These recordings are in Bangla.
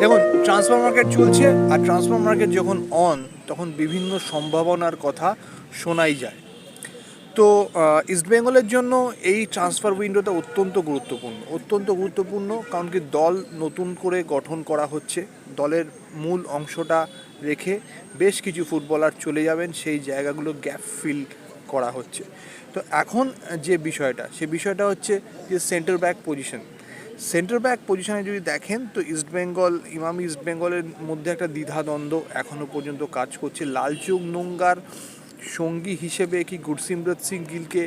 দেখুন ট্রান্সফার মার্কেট চলছে আর ট্রান্সফার মার্কেট যখন অন তখন বিভিন্ন সম্ভাবনার কথা শোনাই যায়। তো ইস্টবেঙ্গলের জন্য এই ট্রান্সফার উইন্ডোটা অত্যন্ত গুরুত্বপূর্ণ। অত্যন্ত গুরুত্বপূর্ণ কারণ কি দল নতুন করে গঠন করা হচ্ছে। দলের মূল অংশটা রেখে বেশ কিছু ফুটবলার চলে যাবেন, সেই জায়গাগুলো গ্যাপ ফিল করা হচ্ছে। তো এখন যে বিষয়টা, সে বিষয়টা হচ্ছে যে centre back position centre back পজিশনে যদি দেখেন, তো ইস্টবেঙ্গল ইমাম ইস্টবেঙ্গলের মধ্যে একটা দ্বিধাদ্বন্দ্ব এখনও পর্যন্ত কাজ করছে। লালচুক নোঙ্গার সঙ্গী হিসেবে কি গুরসিমরত সিং গিলকে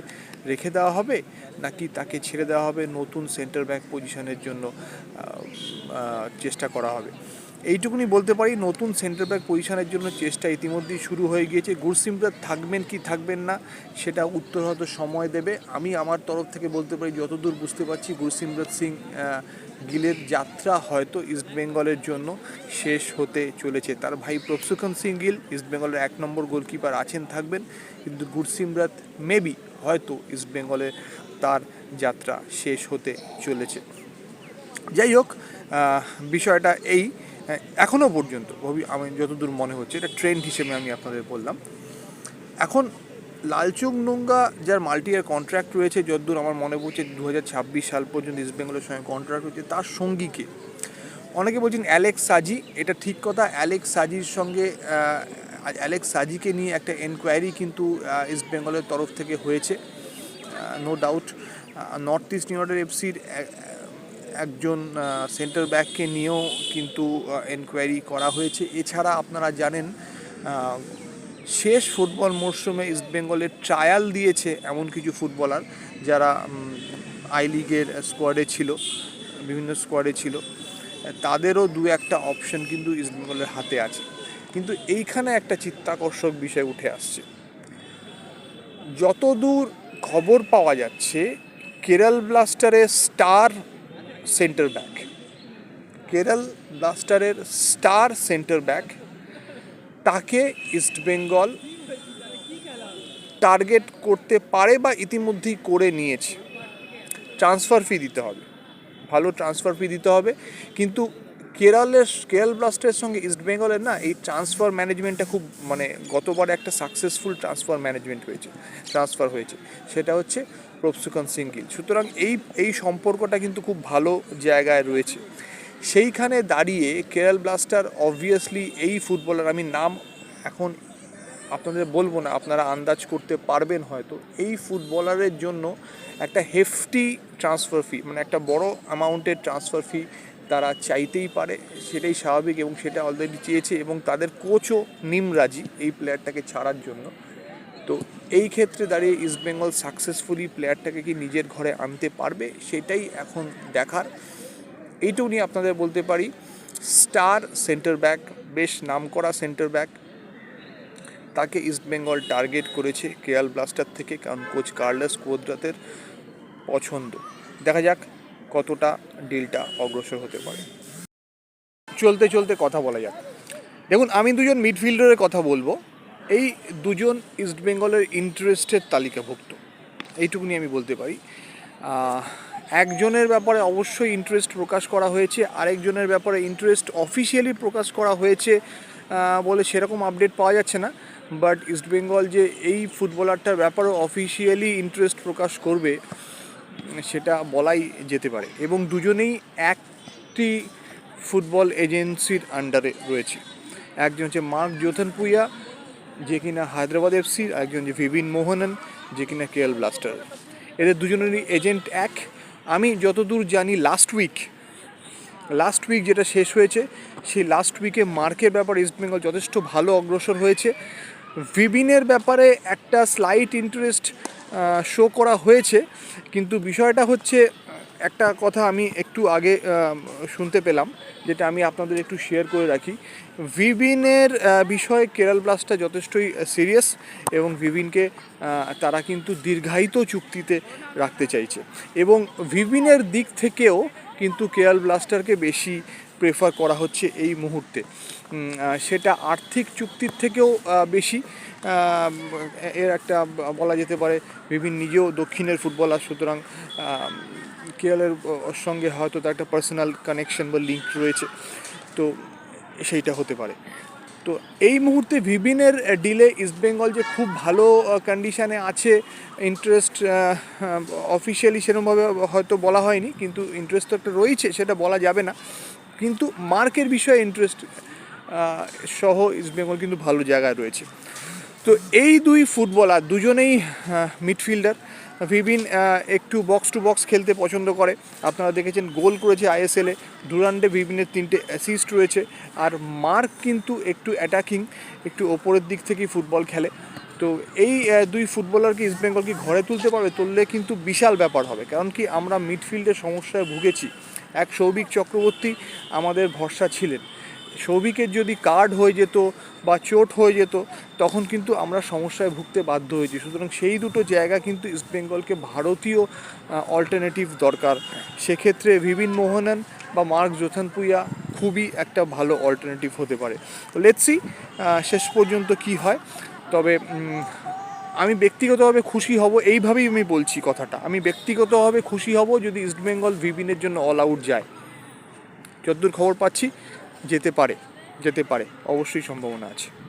রেখে দেওয়া হবে, নাকি তাকে ছেড়ে দেওয়া হবে নতুন সেন্টার ব্যাক পজিশনের জন্য চেষ্টা করা হবে? এইটুকুনি বলতে পারি, নতুন সেন্টার ব্যাক পজিশনের জন্য চেষ্টা ইতিমধ্যেই শুরু হয়ে গিয়েছে। গুরসিমরত থাকবেন কি থাকবেন না, সেটা উত্তর হয়তো সময় দেবে। আমি আমার তরফ থেকে বলতে পারি, যতদূর বুঝতে পারছি, গুরসিমরত সিং গিলের যাত্রা হয়তো ইস্টবেঙ্গলের জন্য শেষ হতে চলেছে। তার ভাই প্রফসুখন সিং গিল ইস্টবেঙ্গলের এক নম্বর গোলকিপার আছেন, থাকবেন। কিন্তু গুরসিমরত মেবি হয়তো ইস্টবেঙ্গলে তার যাত্রা শেষ হতে চলেছে। যাই হোক বিষয়টা এই। এখনও পর্যন্ত আমি যতদূর মনে হচ্ছে, এটা ট্রেন্ড হিসেবে আমি আপনাদের বললাম। এখন লালচুং নোঙ্গা, যার মাল্টি ইয়ার কন্ট্রাক্ট রয়েছে, যতদূর আমার মনে পড়ছে দু হাজার ছাব্বিশ সাল পর্যন্ত ইস্ট বেঙ্গলের সঙ্গে কন্ট্রাক্ট রয়েছে তার সঙ্গীকে অনেকে বলছেন অ্যালেক্স সাজি এটা ঠিক কথা অ্যালেক্স সাজির সঙ্গে অ্যালেক্স সাজিকে নিয়ে একটা এনকোয়ারি কিন্তু ইস্ট বেঙ্গলের তরফ থেকে হয়েছে। No doubt North East United এফসির একজন সেন্টার ব্যাককে নিয়েও কিন্তু এনকোয়ারি করা হয়েছে। এছাড়া আপনারা জানেন শেষ ফুটবল মরশুমে ইস্টবেঙ্গলের ট্রায়াল দিয়েছে এমন কিছু ফুটবলার যারা আই লিগের স্কোয়াডে ছিল, বিভিন্ন স্কোয়াডে ছিল। তাদেরও দু একটা অপশন কিন্তু ইস্টবেঙ্গলের হাতে আছে। কিন্তু এইখানে একটা চিত্তাকর্ষক বিষয় উঠে আসছে। যতদূর খবর পাওয়া যাচ্ছে Kerala ব্লাস্টারের star centre back Kerala ব্লাস্টারের স্টার সেন্টার ব্যাক তাকে ইস্টবেঙ্গল টার্গেট করতে পারে বা ইতিমধ্যেই করে নিয়েছে। ট্রান্সফার ফি দিতে হবে। ভালো ট্রান্সফার ফি দিতে হবে। কিন্তু কেরলের কেরল ব্লাস্টারের সঙ্গে ইস্টবেঙ্গলের না এই ট্রান্সফার ম্যানেজমেন্টটা খুব মানে গতবার একটা সাকসেসফুল ট্রান্সফার ম্যানেজমেন্ট হয়েছে ট্রান্সফার হয়েছে। সেটা হচ্ছে প্রফসুকন সিঙ্গিল সুতরাং এই এই সম্পর্কটা কিন্তু খুব ভালো জায়গায় রয়েছে। সেইখানে দাঁড়িয়ে কেরল ব্লাস্টার অবভিয়াসলি এই ফুটবলার আমি নাম এখন আপনাদের বলব না, আপনারা আন্দাজ করতে পারবেন হয়তো। এই ফুটবলারের জন্য একটা হেফটি ট্রান্সফার ফি মানে একটা বড় অ্যামাউন্টের ট্রান্সফার ফি তারা চাইতেই পারে, সেটাই স্বাভাবিক এবং সেটা অলরেডি চেয়েছে এবং তাদের কোচও নিমরাজি এই প্লেয়ারটাকে ছাড়ার জন্য। তো এই ক্ষেত্রে দাঁড়িয়ে ইস্টবেঙ্গল সাকসেসফুলি প্লেয়ারটাকে কি নিজের ঘরে আনতে পারবে, সেটাই এখন দেখার। এইটুকু নিয়ে আপনাদের বলতে পারি স্টার সেন্টার ব্যাক বেশ নামকরা সেন্টার ব্যাক তাকে ইস্টবেঙ্গল টার্গেট করেছে কেয়াল ব্লাস্টার থেকে, কারণ কোচ কার্লাস কোদরাতের পছন্দ। দেখা যাক কতটা ডিলটা অগ্রসর হতে পারে? চলতে চলতে কথা বলা যাক। দেখুন, আমি দুজন মিডফিল্ডারের কথা বলব। এই দুজন ইস্টবেঙ্গলের ইন্টারেস্টের তালিকাভুক্ত। এইটুকুনি আমি বলতে পারি। একজনের ব্যাপারে অবশ্যই ইন্টারেস্ট প্রকাশ করা হয়েছে, আরেকজনের ব্যাপারে ইন্টারেস্ট অফিসিয়ালি প্রকাশ করা হয়েছে বলে সেরকম আপডেট পাওয়া যাচ্ছে না। বাট ইস্টবেঙ্গল যে এই ফুটবলারটার ব্যাপারে অফিসিয়ালি ইন্টারেস্ট প্রকাশ করবে সেটা বলাই যেতে পারে। এবং দুজনেই একটি ফুটবল এজেন্সির আন্ডারে রয়েছে। একজন হচ্ছে মার্ক জোথন পুইয়া, যে কিনা হায়দ্রাবাদ এফসির একজন যে ভিভিন মোহনন, যে কিনা কেএল ব্লাস্টার। এদের দুজনেরই এজেন্ট এক। আমি যতদূর জানি লাস্ট উইক লাস্ট উইক যেটা শেষ হয়েছে, সেই লাস্ট উইকে মার্কের ব্যাপারে ইস্টবেঙ্গল যথেষ্ট ভালো অগ্রসর হয়েছে। ভিবিনের ব্যাপারে একটা স্লাইট ইন্টারেস্ট শো করা হয়েছে। কিন্তু বিষয়টা হচ্ছে, একটা কথা আমি একটু আগে শুনতে পেলাম, যেটা আমি আপনাদের একটু শেয়ার করে রাখি। ভিবিনের বিষয়ে কেরাল ব্লাস্টটা যথেষ্টই সিরিয়াস এবং ভিবিনকে তারা কিন্তু দীর্ঘায়িত চুক্তিতে রাখতে চাইছে। এবং ভিবিনের দিক থেকেও কিন্তু কেরাল ব্লাস্টারকে বেশি প্রেফার করা হচ্ছে এই মুহূর্তে। সেটা আর্থিক চুক্তির থেকেও বেশি। এর একটা বলা যেতে পারে বিভিন্ন নিজেও দক্ষিণের ফুটবলার সুতরাং আহ, কেএলের সঙ্গে হয়তো তার একটা পার্সোনাল কানেকশন বা লিঙ্ক রয়েছে। তো সেইটা হতে পারে। তো এই মুহূর্তে ভিবিনের ডিলে ইস্টবেঙ্গল যে খুব ভালো কন্ডিশানে আছে ইন্টারেস্ট অফিসিয়ালি সেরকমভাবে হয়তো বলা হয়নি কিন্তু ইন্টারেস্ট তো একটা রয়েছে সেটা বলা যাবে না। কিন্তু মার্কের বিষয়ে ইন্টারেস্ট সহ ইস্টবেঙ্গল কিন্তু ভালো জায়গায় রয়েছে। তো এই দুই ফুটবলার দুজনেই মিডফিল্ডার ভিবিন একটু বক্স টু বক্স খেলতে পছন্দ করে। আপনারা দেখেছেন গোল করেছে আইএসএলে ডুরান্ডে ভিবিনের তিনটে অ্যাসিস্ট রয়েছে। আর মার্ক কিন্তু একটু অ্যাটাকিং একটু ওপরের দিক থেকেই ফুটবল খেলে। তো এই দুই ফুটবলারকে ইস্টবেঙ্গল কি ঘরে তুলতে পারবে, তুললে কিন্তু বিশাল ব্যাপার হবে। কারণ কি আমরা মিডফিল্ডের সমস্যায় ভুগেছি। এক সৌভিক চক্রবর্তী আমাদের ভরসা ছিলেন। সৌভিকের যদি কার্ড হয়ে যেত বা চোট হয়ে যেত, তখন কিন্তু আমরা সমস্যায় ভুগতে বাধ্য হয়েছি। সুতরাং সেই দুটো জায়গা কিন্তু ইস্টবেঙ্গলকে ভারতীয় অল্টারনেটিভ দরকার। সেক্ষেত্রে ভিবিন মোহনন বা মার্ক জোথানপুইয়া খুবই একটা ভালো অল্টারনেটিভ হতে পারে। লেটসি শেষ পর্যন্ত কি হয়। তবে আমি ব্যক্তিগতভাবে খুশি হব, এইভাবেই আমি বলছি কথাটা। আমি ব্যক্তিগতভাবে খুশি হব যদি ইস্টবেঙ্গল ভিবিনের জন্য অল আউট যায়। যতদূর খবর পাচ্ছি, যেতে পারে যেতে পারে। অবশ্যই সম্ভাবনা আছে।